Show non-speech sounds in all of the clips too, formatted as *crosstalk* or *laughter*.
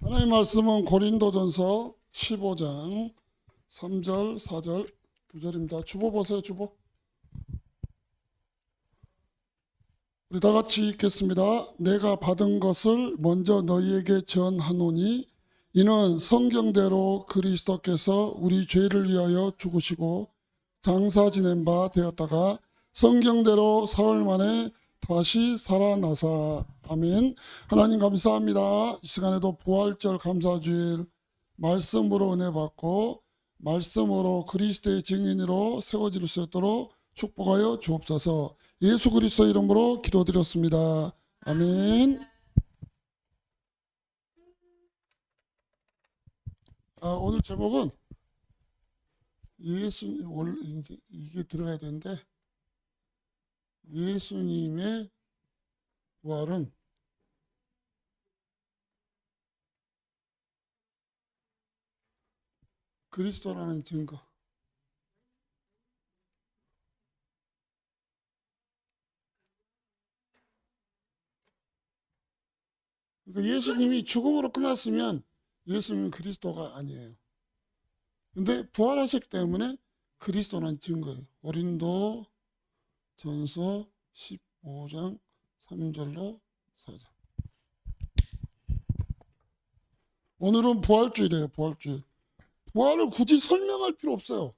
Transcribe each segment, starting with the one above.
하나님 말씀은 고린도전서 15장 3절, 4절, 9절입니다. 주보 보세요, 주보. 우리 다 같이 읽겠습니다. 내가 받은 것을 먼저 너희에게 전하노니 이는 성경대로 그리스도께서 우리 죄를 위하여 죽으시고 장사 지낸 바 되었다가 성경대로 사흘 만에 다시 살아나사 아멘. 하나님 감사합니다. 이 시간에도 부활절 감사주일 말씀으로 은혜 받고 말씀으로 그리스도의 증인으로 세워질 수 있도록 축복하여 주옵소서. 예수 그리스도 이름으로 기도드렸습니다. 아멘. 아, 오늘 제목은 예수님 원래 이게 들어가야 되는데 예수님의 부활은 그리스도라는 증거. 그러니까 예수님이 죽음으로 끝났으면 예수님은 그리스도가 아니에요. 근데 부활하셨기 때문에 그리스도라는 증거예요. 고린도 전서 15장 3절로 4절. 오늘은 부활주일이에요, 부활주일. 부활을 굳이 설명할 필요 없어요.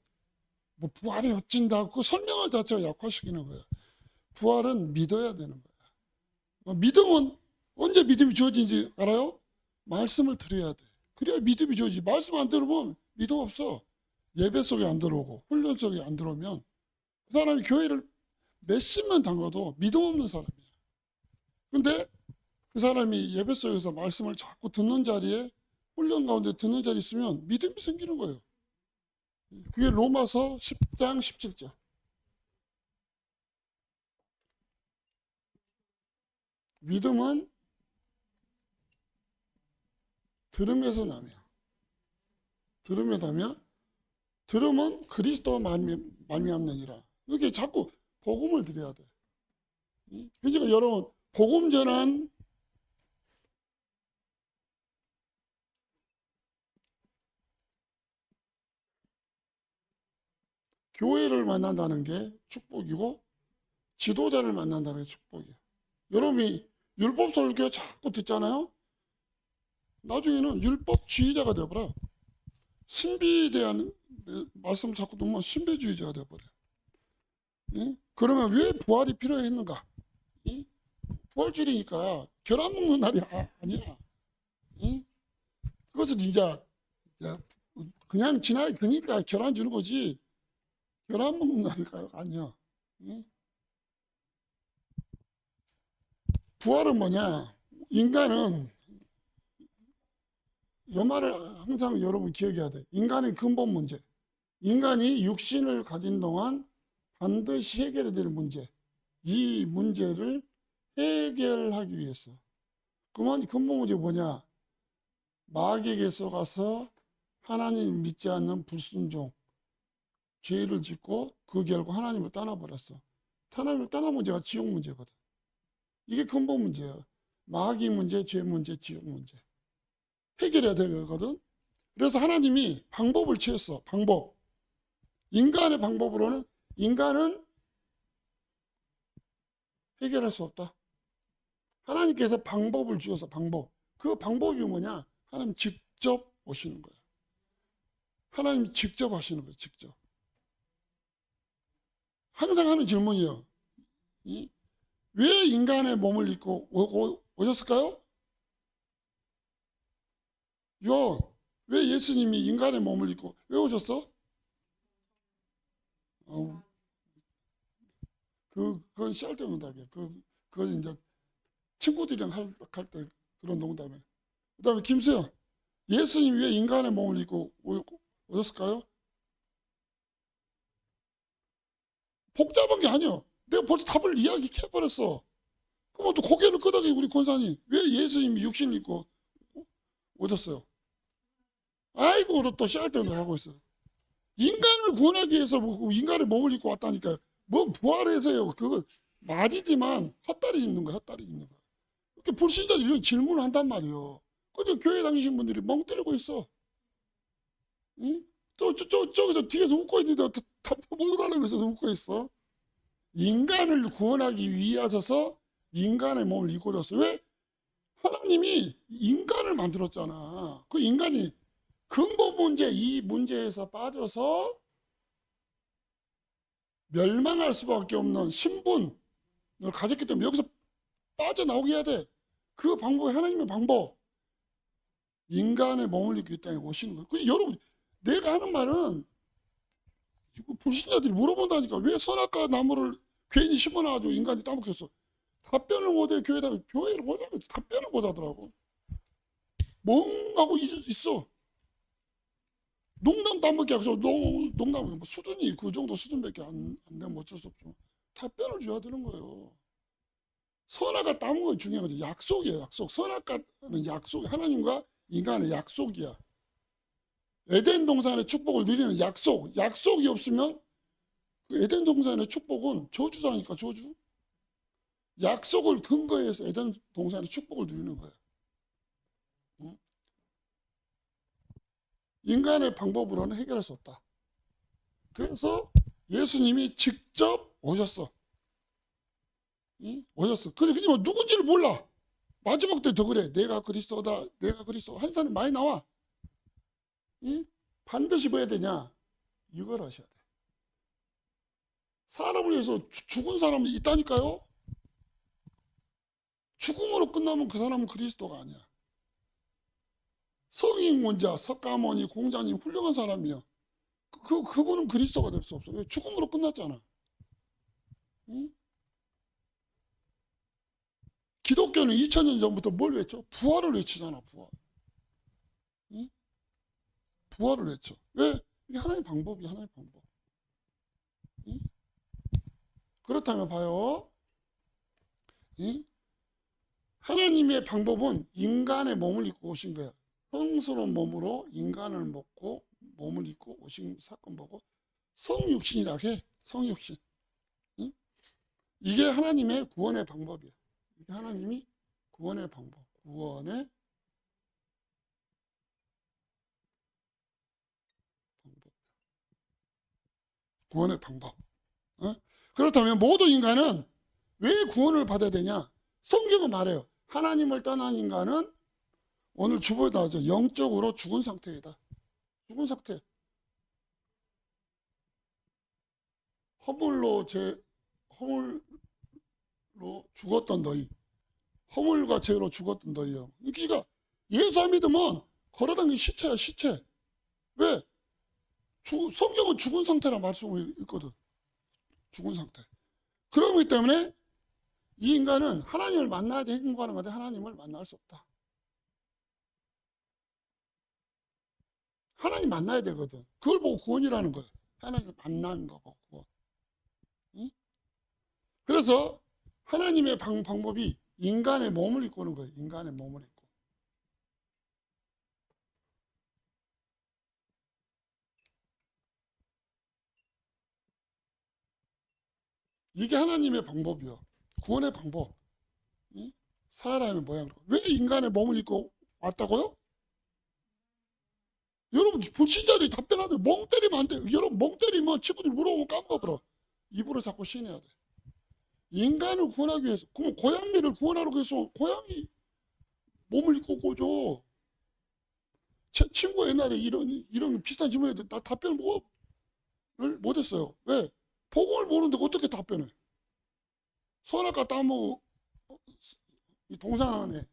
뭐 부활이 어찐다. 그 설명할 자체가 약화시키는 거예요. 부활은 믿어야 되는 거예요. 어, 믿음은 언제 믿음이 주어진지 알아요? 말씀을 드려야 돼. 그래야 믿음이 주어지지. 말씀 안 들어보면 믿음 없어. 예배 속에 안 들어오고 훈련 속에 안 들어오면 그 사람이 교회를 몇십만 담가도 믿음 없는 사람이야. 근데 그 사람이 예배 속에서 말씀을 자꾸 듣는 자리에 훈련 가운데 듣는 자리 있으면 믿음이 생기는 거예요. 그게 로마서 10장 17절. 믿음은 들음에서 나며 들음에 나며 들음은 그리스도 말미암느니라. 이렇게 자꾸 복음을 드려야 돼. 그러니까 여러분 복음 전한 교회를 만난다는 게 축복이고 지도자를 만난다는 게 축복이에요. 여러분이 율법 설교 자꾸 듣잖아요. 나중에는 율법 주의자가 되어버려. 신비에 대한 말씀 자꾸 듣면 신비주의자가 되어버려. 예? 그러면 왜 부활이 필요했는가? 예? 부활주일이니까 결혼 먹는 날이 아, 아니야. 예? 그것을 이제 그냥 지나게 그니까 결혼 주는 거지. 결혼 먹는 날일까요? 아니야. 예? 부활은 뭐냐? 인간은 이 말을 항상 여러분 기억해야 돼. 인간의 근본 문제. 인간이 육신을 가진 동안 반드시 해결해야 될 문제. 이 문제를 해결하기 위해서. 그러면 근본 문제 뭐냐? 마귀에게 쏘가서 하나님 믿지 않는 불순종, 죄를 짓고 그 결과 하나님을 떠나버렸어. 하나님을 떠난 문제가 지옥 문제거든. 이게 근본 문제예요. 마귀 문제, 죄 문제, 지옥 문제. 해결해야 되거든. 그래서 하나님이 방법을 취했어. 방법. 인간의 방법으로는 인간은 해결할 수 없다. 하나님께서 방법을 주어서 방법. 그 방법이 뭐냐? 하나님 직접 오시는 거예요. 하나님 직접 하시는 거예요. 직접. 항상 하는 질문이에요. 왜 인간의 몸을 입고 오, 오 셨을까요? 요, 왜 예수님이 인간의 몸을 입고 왜 오셨어? 어, 그, 그건 쌀때 농담이야. 그, 그건 이제 친구들이랑 할, 할 때 그런 농담이야. 그 다음에 김수영, 예수님이 왜 인간의 몸을 입고 오, 오셨을까요? 복잡한 게 아니야. 내가 벌써 답을 이야기해버렸어. 그럼 또 고개를 끄덕이 우리 권사님. 왜 예수님이 육신을 입고 오셨어요? 아이고, 또 씨알때는 하고 있어. 인간을 구원하기 위해서 뭐 인간의 몸을 입고 왔다니까요. 뭐 부활해서요. 그거 말이지만 헛다리 입는 거야, 헛다리 입는 거야. 이렇게 불신자들이 이런 질문을 한단 말이에요. 근데 교회 다니신 분들이 멍 때리고 있어. 응? 또 저, 저, 저기서 뒤에서 웃고 있는데 다못 알아면서 웃고 있어. 인간을 구원하기 위하셔서 인간의 몸을 이끌었어. 왜? 하나님이 인간을 만들었잖아. 그 인간이 근본 문제, 이 문제에서 빠져서 멸망할 수밖에 없는 신분을 가졌기 때문에 여기서 빠져나오게 해야 돼. 그 방법이 하나님의 방법. 인간의 몸을 입기 때문에 오시는 거예요. 그 여러분, 내가 하는 말은 불신자들이 물어본다니까 왜 선악과 나무를 괜히 심어놔가지고 인간이 따먹혔어. 답변을 못해 교회다 교회를 못하고 답변을 못하더라고. 있- 있어. 농담 따먹기 하고서 농, 농담 뭐 수준이 그 정도 수준밖에 안, 안 되면 어쩔 수 없죠. 답변을 줘야 되는 거예요. 선악과 따먹는 건 중요한 거죠. 약속이에요. 약속. 선악과는 약속. 하나님과 인간의 약속이야. 에덴 동산의 축복을 누리는 약속. 약속이 없으면 그 에덴 동산의 축복은 저주자니까 저주. 약속을 근거해서 에덴 동산의 축복을 누리는 거야. 응? 인간의 방법으로는 해결할 수 없다. 그래서 예수님이 직접 오셨어. 응? 오셨어. 근데 그지 뭐 누군지를 몰라. 마지막 때 더 그래. 내가 그리스도다. 내가 그리스도. 한 사람이 많이 나와. 응? 반드시 뭐 해야 되냐? 이걸 하셔야 돼. 사람을 위해서 죽- 죽은 사람이 있다니까요. 죽음으로 끝나면 그 사람은 그리스도가 아니야. 성인 원자, 석가모니, 공자님 훌륭한 사람이야. 그, 그 그분은 그리스도가 될 수 없어. 왜 죽음으로 끝났잖아. 응? 기독교는 2000년 전부터 뭘 외쳐? 부활을 외치잖아, 부활. 응? 부활을 외쳐. 왜? 이게 하나의 방법이 하나의 방법. 응? 그렇다면 봐요. 응? 하나님의 방법은 인간의 몸을 입고 오신 거야. 성스러운 몸으로 인간을 먹고 몸을 입고 오신 사건 보고 성육신이라 해. 성육신. 응? 이게 하나님의 구원의 방법이야. 이게 하나님이 구원의 방법. 구원의 방법. 구원의 방법. 어? 그렇다면 모든 인간은 왜 구원을 받아야 되냐? 성경은 말해요. 하나님을 떠난 인간은 오늘 주보에 나오죠. 영적으로 죽은 상태이다. 죽은 상태. 허물로 제 허물로 죽었던 너희. 허물과 죄로 죽었던 너희요. 그러니까 예수 안 믿으면 걸어다니는 시체야 시체. 왜? 죽- 성경은 죽은 상태라 말씀하고 있거든. 죽은 상태. 그러기 때문에 이 인간은 하나님을 만나야 돼 행복하는 건데 하나님을 만날 수 없다. 하나님 만나야 되거든. 그걸 보고 구원이라는 거야. 하나님을 만나는 거 보고. 응? 그래서 하나님의 방, 방법이 인간의 몸을 입고 오는 거예요. 인간의 몸을 입고. 이게 하나님의 방법이요. 구원의 방법. 응? 사람의 모양으로. 왜 인간의 몸을 입고 왔다고요? 여러분 불신자들이 답변하는데 멍 때리면 안 돼요. 여러분 멍 때리면 친구들이 물어보면 까먹어버려. 입으로 자꾸 신해야 돼. 인간을 구원하기 위해서. 그럼 고양이를 구원하러 위해서 고양이 몸을 입고 오죠. 제 친구 옛날에 이런 이런 비슷한 질문에 나 답변 뭐를 못했어요. 왜? 복음을 모르는데 어떻게 답변해? 선악과 나무 동산 안에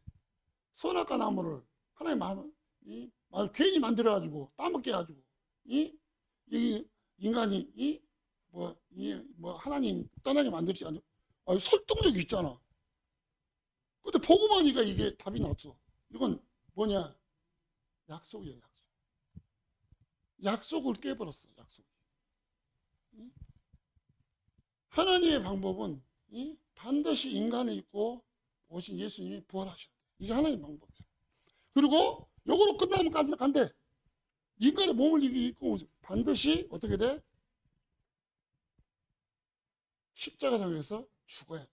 선악과 나무를 하나님 마음 이 말 괜히 만들어 가지고 따먹게 해가지고 이, 이 인간이 이 뭐 이뭐 뭐 하나님 떠나게 만들지 않아. 아, 설득력이 있잖아. 근데 복음하니까 이게 답이 나왔어. 이건 뭐냐? 약속이에요, 약속. 약속을 깨버렸어, 약속. 응? 하나님의 방법은 이 반드시 인간을 입고 오신 예수님이 부활하셔야 돼. 이게 하나님의 방법이야. 그리고 요거로 끝나면 까지 간대. 인간의 몸을 입고 반드시 어떻게 돼? 십자가상에서 죽어야 돼.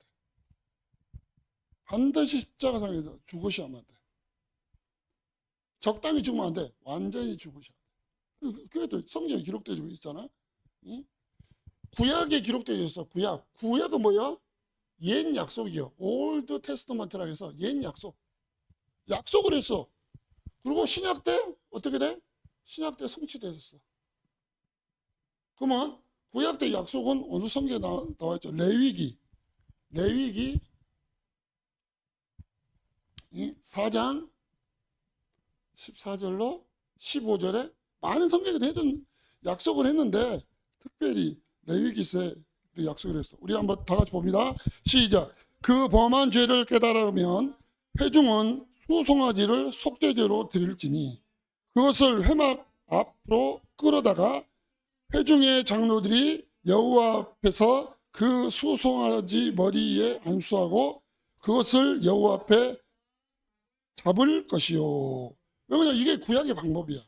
반드시 십자가상에서 죽으셔야만 돼. 적당히 죽으면 안 돼. 완전히 죽으셔야 돼. 그- 그게도 성경에 기록되고 있잖아. 응? 구약에 기록되어 있어. 구약. 구약은 뭐야? 옛 약속이요. 올드 테스트먼트라고 해서 옛 약속. 약속을 했어. 그리고 신약 때 어떻게 돼? 신약 때 성취되었어. 그러면 구약 때 약속은 어느 성경에 나와, 나와 있죠? 레위기. 레위기 이 4장 14절로 15절에 많은 성경이 해준 약속을 했는데 특별히 레위기서에 그 약속을 했어. 우리 한번 다 같이 봅니다. 시작. 그 범한 죄를 깨달으면 회중은 수송아지를 속죄제로 드릴지니 그것을 회막 앞으로 끌어다가 회중의 장로들이 여호와 앞에서 그 수송아지 머리에 안수하고 그것을 여호와 앞에 잡을 것이요. 왜냐면 이게 구약의 방법이야.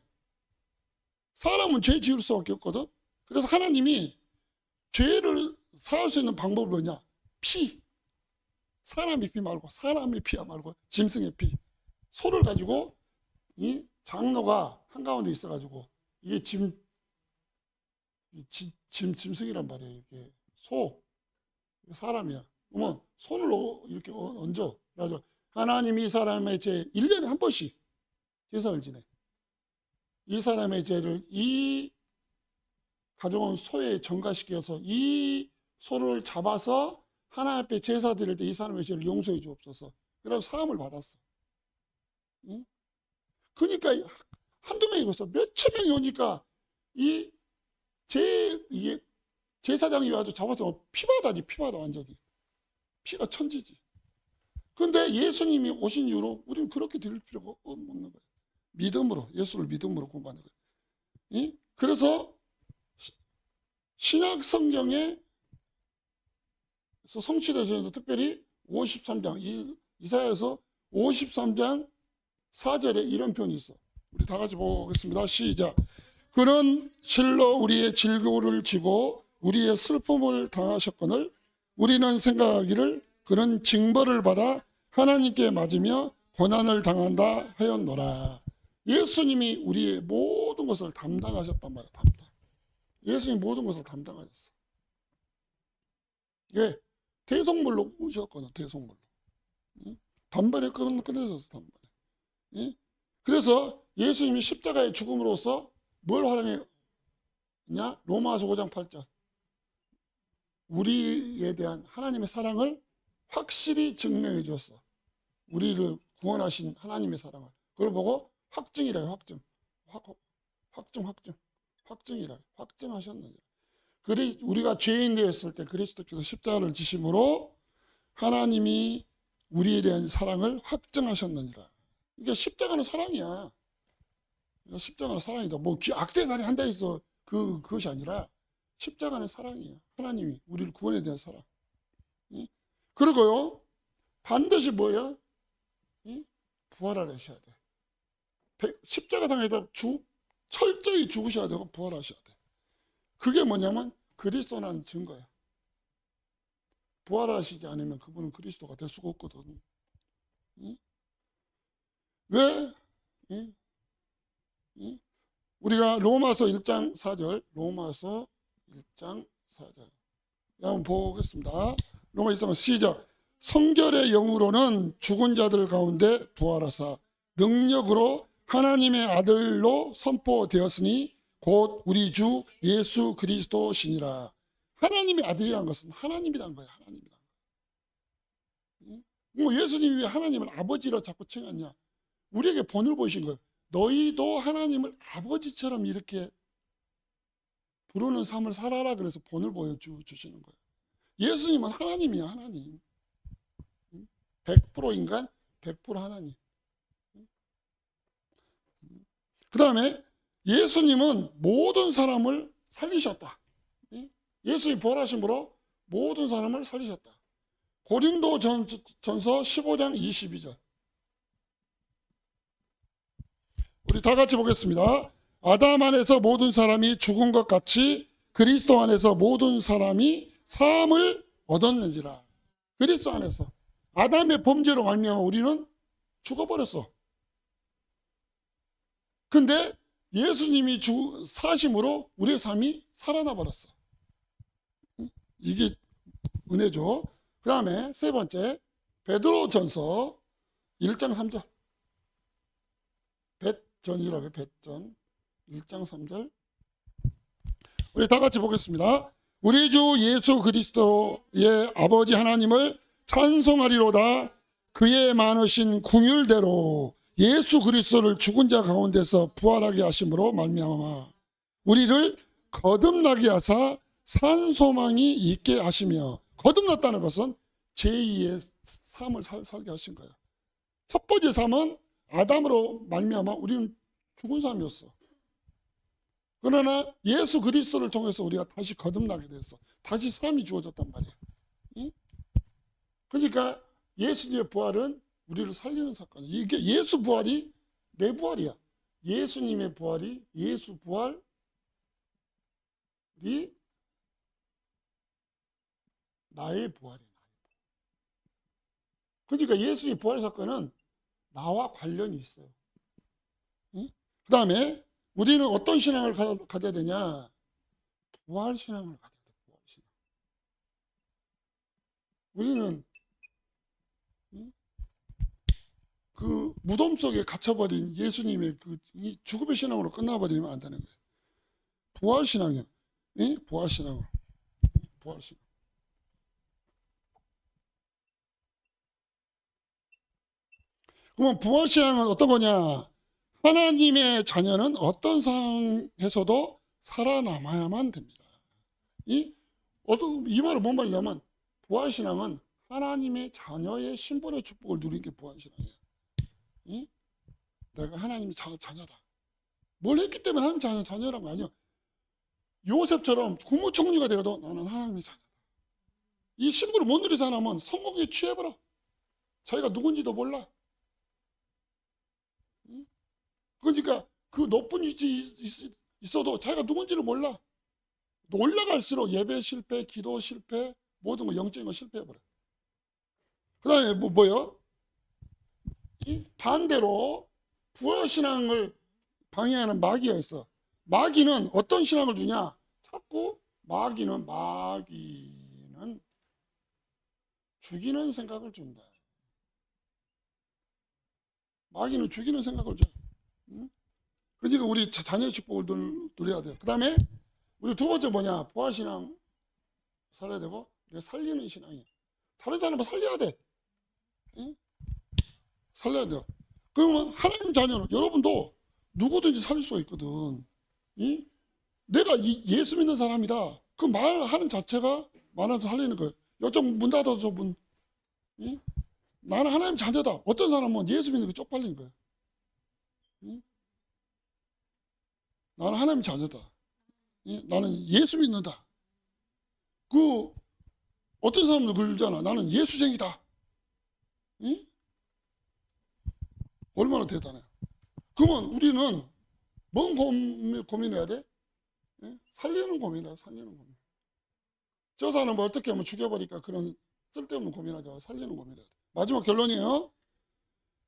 사람은 죄 지을 수밖에 없거든. 그래서 하나님이 죄를 사할 수 있는 방법이 뭐냐? 피. 사람의 피 말고 사람의 피야 말고 짐승의 피. 소를 가지고 이 장로가 한가운데 있어가지고 이게 짐, 이 짐, 짐 짐승이란 말이야. 이게 소 사람이야. 그러면 손을 어- 이렇게 얹- 얹어. 그래서 하나님이 이 사람의 죄 1년에 한 번씩 제사를 지내. 이 사람의 죄를 이 가져온 소에 전가시켜서 이 소를 잡아서 하나님 앞에 제사 드릴 때 이 사람의 죄를 용서해 주옵소서. 그래서 사함을 받았어. 응? 그러니까 한두 명이 없어. 몇천 명이 오니까 이 제, 이게 제사장이 와서 잡아서 피바다지, 피바다 완전히. 피가 천지지. 근데 예수님이 오신 이후로 우리는 그렇게 드릴 필요가 없는 거예요. 믿음으로, 예수를 믿음으로 구원받는 거예요. 이? 그래서 시- 신약 성경에 서 성취되서도 특별히 53장, 이, 이사야에서 53장 4절에 이런 표현이 있어. 우리 다 같이 보겠습니다. 시작. 그는 실로 우리의 질고를 지고 우리의 슬픔을 당하셨거늘 우리는 생각하기를 그는 징벌을 받아 하나님께 맞으며 고난을 당한다 하였노라. 예수님이 우리의 모든 것을 담당하셨단 말이야. 담당. 예수님이 모든 것을 담당하셨어. 예, 대성물로 오셨거든. 대성물로. 응? 끝내셨어. 단번에. 예? 그래서 예수님이 십자가의 죽음으로써 뭘 활용했냐? 로마서 5장 8절. 우리에 대한 하나님의 사랑을 확실히 증명해 주었어. 우리를 구원하신 하나님의 사랑을. 그걸 보고 확증이라 요 확증. 확, 확증, 확증. 확증이라. 확증하셨느니라. 그리 우리가 죄인 되었을 때 그리스도께서 십자가를 지심으로 하나님이 우리에 대한 사랑을 확증하셨느니라. 그러니까 십자가는 사랑이야. 그러니까 십자가는 사랑이다. 뭐 귀- 악세사리 한다 해서 그 그것이 아니라 십자가는 사랑이야. 하나님이 우리를 구원에 대한 사랑. 예? 그리고요 반드시 뭐야? 예? 부활하셔야 돼. 백- 십자가상에다 죽 철저히 죽으셔야 되고 부활하셔야 돼. 그게 뭐냐면 그리스도라는 증거야. 부활하시지 않으면 그분은 그리스도가 될 수가 없거든. 예? 왜? 예? 예? 우리가 로마서 1장 4절, 로마서 1장 4절. 한번 보겠습니다. 로마 1장 시작. 성결의 영으로는 죽은 자들 가운데 부활하사 능력으로 하나님의 아들로 선포되었으니 곧 우리 주 예수 그리스도시니라. 하나님의 아들이라는 것은 하나님이란 거예요. 하나님이란 거. 응? 뭐 예수님이 왜 하나님을 아버지로 자꾸 칭하냐? 우리에게 본을 보신 거예요. 너희도 하나님을 아버지처럼 이렇게 부르는 삶을 살아라 그래서 본을 보여주시는 거예요. 예수님은 하나님이야, 하나님. 100% 인간, 100% 하나님. 그 다음에 예수님은 모든 사람을 살리셨다. 예수님 부활하심으로 모든 사람을 살리셨다. 고린도 전, 전서 15장 22절. 우리 다 같이 보겠습니다. 아담 안에서 모든 사람이 죽은 것 같이 그리스도 안에서 모든 사람이 사함을 얻었는지라. 그리스도 안에서 아담의 범죄로 말미암아 우리는 죽어버렸어. 근데 예수님이 주 사심으로 우리의 삶이 살아나 버렸어. 이게 은혜죠. 그 다음에 세 번째 베드로전서 1장 3절 뱃 전이라고 뱃전 1장 3절 우리 다 같이 보겠습니다. 우리 주 예수 그리스도의 아버지 하나님을 찬송하리로다 그의 많으신 궁율대로 예수 그리스도를 죽은 자 가운데서 부활하게 하심으로 말미암아 우리를 거듭나게 하사 산 소망이 있게 하시며 거듭났다는 것은 제2의 삶을 살, 살게 하신 거예요. 첫 번째 삶은 아담으로 말미암아 우리는 죽은 삶이었어. 그러나 예수 그리스도를 통해서 우리가 다시 거듭나게 됐어. 다시 삶이 주어졌단 말이야. 응? 그러니까 예수님의 부활은 우리를 살리는 사건. 이게 예수 부활이 내 부활이야. 예수님의 부활이 예수 부활이 나의 부활이야. 그러니까 예수님의 부활 사건은 나와 관련이 있어요. 응? 그 다음에 우리는 어떤 신앙을 가, 가져야 되냐? 부활 신앙을 가져야 돼. 부활 신앙. 우리는 응? 그 무덤 속에 갇혀버린 예수님의 그이 죽음의 신앙으로 끝나버리면 안 되는 거예요. 부활 신앙이요. 응? 부활 신앙. 부활 신앙. 그러면 부활 신앙은 어떤 거냐? 하나님의 자녀는 어떤 상황에서도 살아남아야만 됩니다. 이, 이 말은 뭔 말이냐면, 부활신앙은 하나님의 자녀의 신분의 축복을 누린 게 부활신앙이에요. 이? 내가 하나님의 자, 자녀다. 뭘 했기 때문에 하나님 자녀, 자녀란 거 아니야. 요셉처럼 국무총리가 되어도 나는 하나님의 자녀다. 이 신분을 못 누린 사람은 성공에 취해버려. 자기가 누군지도 몰라. 그러니까 그 높은 위치에 있어도 자기가 누군지를 몰라. 올라갈수록 예배 실패, 기도 실패, 모든 거 영적인 거 실패해버려. 그 다음에 뭐, 뭐요? 이 반대로 부활신앙을 방해하는 마귀가 있어. 마귀는 어떤 신앙을 주냐? 자꾸 마귀는, 마귀는 죽이는 생각을 준다. 마귀는 죽이는 생각을 줘. 그러니까 우리 자- 자녀의 축복을 누- 누려야 돼요. 그 다음에 우리 두 번째 뭐냐? 부활신앙 살아야 되고 살리는 신앙이에요. 다른 사람을 살려야 돼. 응? 살려야 돼요. 그러면 하나님 자녀는 여러분도 누구든지 살릴 수가 있거든. 이? 내가 이- 예수 믿는 사람이다. 그 말하는 자체가 많아서 살리는 거예요. 여쪽 문 닫아서 문. 이? 나는 하나님 자녀다. 어떤 사람은 예수 믿는 거 쪽팔린 거예요. 이? 나는 하나님 자녀다. 이? 나는 예수 믿는다. 그 어떤 사람도 그러잖아. 나는 예수쟁이다. 이? 얼마나 대단해. 그러면 우리는 뭔 고민, 고민해야 돼? 예? 살리는 고민이야, 살리는 고민. 저 사람을 어떻게 하면 죽여버릴까 그런 쓸데없는 고민하지 마. 살리는 고민해야 돼. 마지막 결론이에요.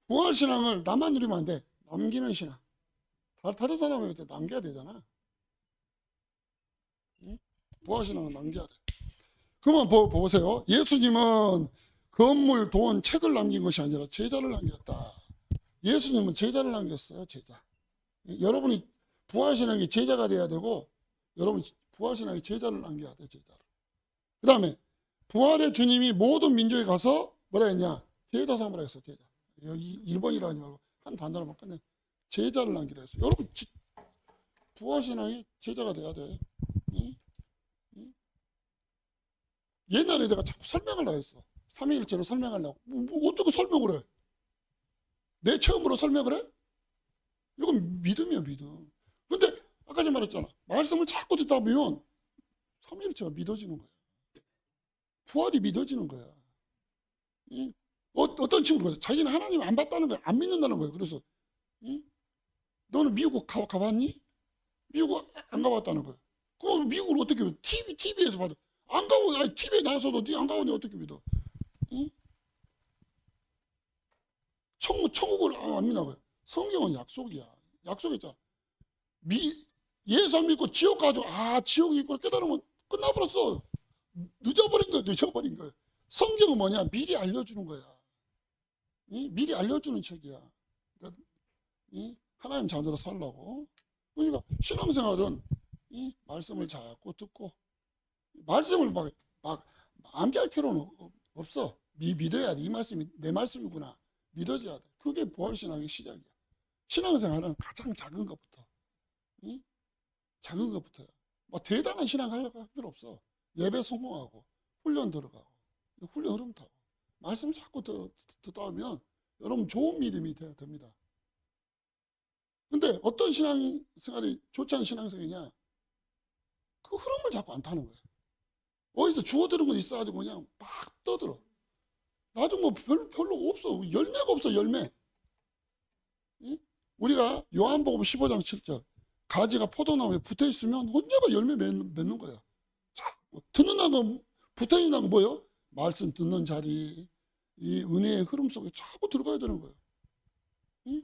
부활신앙을 나만 누리면 안 돼. 남기는 신앙. 다, 다른 사람한테 남겨야 되잖아. 응? 부활신앙은 남겨야 돼. 그러면 보, 보세요. 예수님은 건물, 돈, 책을 남긴 것이 아니라 제자를 남겼다. 예수님은 제자를 남겼어요, 제자. 여러분이 부활신앙의 제자가 돼야 되고, 여러분 부활신앙의 제자를 남겨야 돼, 제자를. 그 다음에, 부활의 주님이 모든 민족에 가서 뭐라 했냐? 제자 삼으라 했어, 제자. 여기 1번이라 하지 말고, 한 단어로만 끝내. 제자를 남기라 했어. 여러분, 지- 부활신앙이 제자가 돼야 돼. 옛날에 내가 자꾸 설명을 다 했어. 삼위일체로 설명하려고. 뭐, 뭐 어떻게 설명을 해? 내 체험으로 설명을 해? 이건 믿음이야, 믿음. 근데 아까 전에 말했잖아. 말씀을 자꾸 듣다 보면 삼위일체가 믿어지는 거야. 부활이 믿어지는 거야. 응? 어, 어떤 친구가 자기는 하나님 안 봤다는 거야. 안 믿는다는 거야. 그래서 응? 너는 미국 가, 가봤니? 미국 안 가봤다는 거야. 그럼 미국을 어떻게 믿어? TV, TV에서 봐도. 안 가고, TV에 나와서도 네안 가보니 어떻게 믿어? 응? 천국, 천국을 안 믿나 봐요. 성경은 약속이야. 약속했잖아. 미, 예수 안 믿고 지옥 가지고 아 지옥이 있구나 깨달으면 끝나버렸어. 늦어버린 거야 늦어버린 거야. 성경은 뭐냐 미리 알려주는 거야. 이? 미리 알려주는 책이야. 이? 하나님 자녀로 살라고. 그러니까 신앙생활은 이 말씀을 자꾸 듣고 말씀을 막, 막 암기할 필요는 없- 없어. 미, 믿어야 돼. 이 말씀이 내 말씀이구나. 믿어져야 돼. 그게 부활신앙의 시작이야. 신앙생활은 가장 작은 것부터. 이? 작은 것부터야. 뭐 대단한 신앙 하려고 할 필요 없어. 예배 성공하고 훈련 들어가고 훈련 흐름 타고 말씀 자꾸 듣- 듣- 듣다 보면 여러분 좋은 믿음이 돼야 됩니다. 근데 어떤 신앙생활이 좋지 않은 신앙생활이냐? 그 흐름을 자꾸 안 타는 거예요. 어디서 주워들은 거 있어야 되고 그냥 막 떠들어. 나중 뭐 별, 별로 없어. 열매가 없어, 열매. 응? 우리가 요한복음 15장 7절. 가지가 포도나무에 붙어 있으면 언제가 열매 맺, 맺는 거야. 자꾸 듣는다는 거, 붙어 있는 거 뭐예요? 말씀 듣는 자리, 이 은혜의 흐름 속에 자꾸 들어가야 되는 거예요. 응?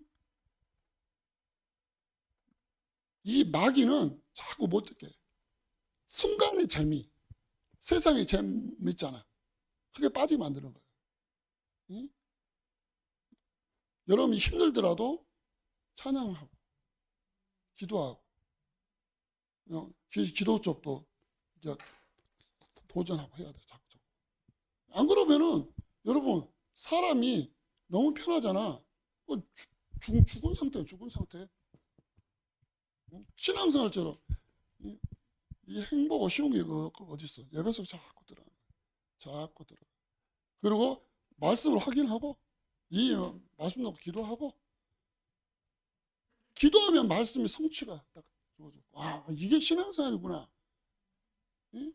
이 마귀는 자꾸 못 듣게. 해. 순간의 재미, 세상의 재미있잖아. 그게 빠지게 만드는 거예요. 응? 여러분이 힘들더라도 찬양하고, 기도하고, 어, 기, 기도 쪽도 이제 도전하고 해야 돼, 작정. 안 그러면은, 여러분, 사람이 너무 편하잖아. 그 죽, 죽은 상태야, 죽은 상태. 어? 신앙생활처럼. 이, 이 행복 쉬운 게 그, 그 어디 있어? 예배 속 자꾸 들어, 자꾸 들어. 그리고 말씀을 확인하고 이 어, 말씀 놓고 기도하고 기도하면 말씀이 성취가 딱 주어져. 아 이게 신앙생활이구나. 예?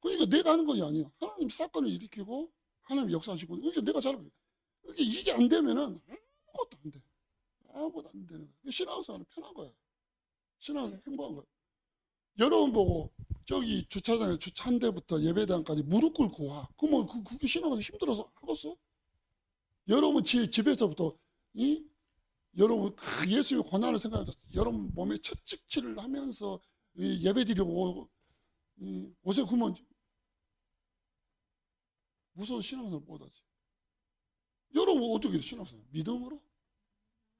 그러니까 내가 하는 것이 아니야. 하나님 사건을 일으키고 하나님 역사하시고 그러니까 내가 잘 이게 이게 안 되면은 아무것도 안 돼. 아무것도 안 되는 거야. 신앙생활은 편한 거야. 신앙은 행복한 거야. 여러분 보고 저기 주차장에 주차 한 대부터 예배당까지 무릎 꿇고 와. 그러면 그, 그게 신앙에서 힘들어서 하겠어? 여러분 집, 집에서부터 이 여러분 그 예수의 고난을 생각해서 여러분 몸에 채찍질을 하면서 이 예배드리고 이 오세요 그러면 무서워 신앙생활 못하지. 여러분 어떻게 신앙생활? 믿음으로?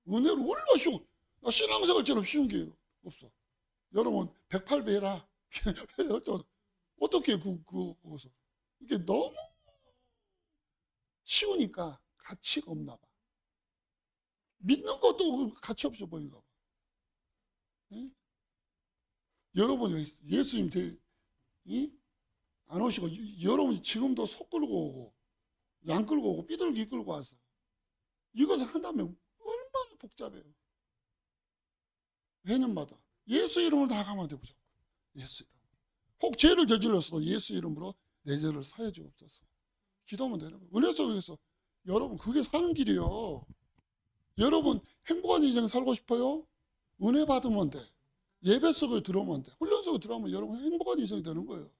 은혜로 얼마나. 나 신앙생활처럼 쉬운 게 없어. 여러분 108배 해라. *laughs* 어떻게 그, 그, 그것을. 이게 너무 쉬우니까 가치가 없나 봐. 믿는 것도 그 가치 없어 보인가 봐. 예? 여러분 예수님 대, 이? 안 오시고 이- 여러분이 지금도 속 끌고 오고 양 끌고 오고 삐들기 끌고 와서 이것을 한다면 얼마나 복잡해요. 회년마다 예수 이름으로 다 무조건. 예수 이름. 혹 죄를 저질렀어도 예수 이름으로 내 죄를 사해 주옵소서. 기도하면 되는 거예요. 은혜 속에서 여러분 그게 사는 길이요. 여러분 행복한 인생 살고 싶어요? 은혜 받으면 돼. 예배 속에 들어오면 돼. 훈련 속에 들어오면 여러분 행복한 인생이 되는 거예요.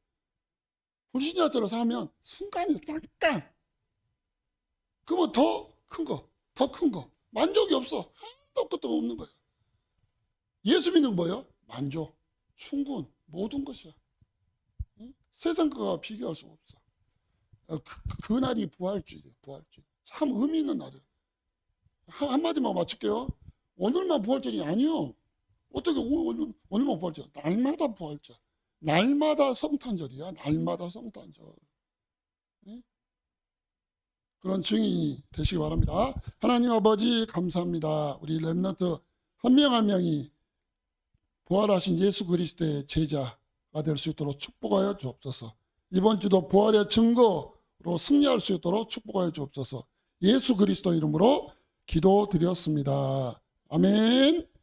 불신자처럼 사면 순간에 잠깐. 그러면 더 큰 거, 더 큰 거. 만족이 없어. 끝도 없는 거예요. 예수 믿는 건 뭐예요? 만족, 충분, 모든 것이야. 응? 세상 거와 비교할 수 없어. 어, 그, 그- 그 날이 부활주일이에요. 부활주일. 참 의미 있는 날이에요. 한, 한마디만 마칠게요. 오늘만 부활절이 아니요. 어떻게 오- 오늘, 오늘만 부활절? 날마다 부활절. 날마다 성탄절이야. 날마다 성탄절. 응? 그런 증인이 되시기 바랍니다. 하나님 아버지 감사합니다. 우리 랩런트 한 명 한 명이 부활하신 예수 그리스도의 제자가 될 수 있도록 축복하여 주옵소서. 이번 주도 부활의 증거로 승리할 수 있도록 축복하여 주옵소서. 예수 그리스도 이름으로 기도드렸습니다. 아멘.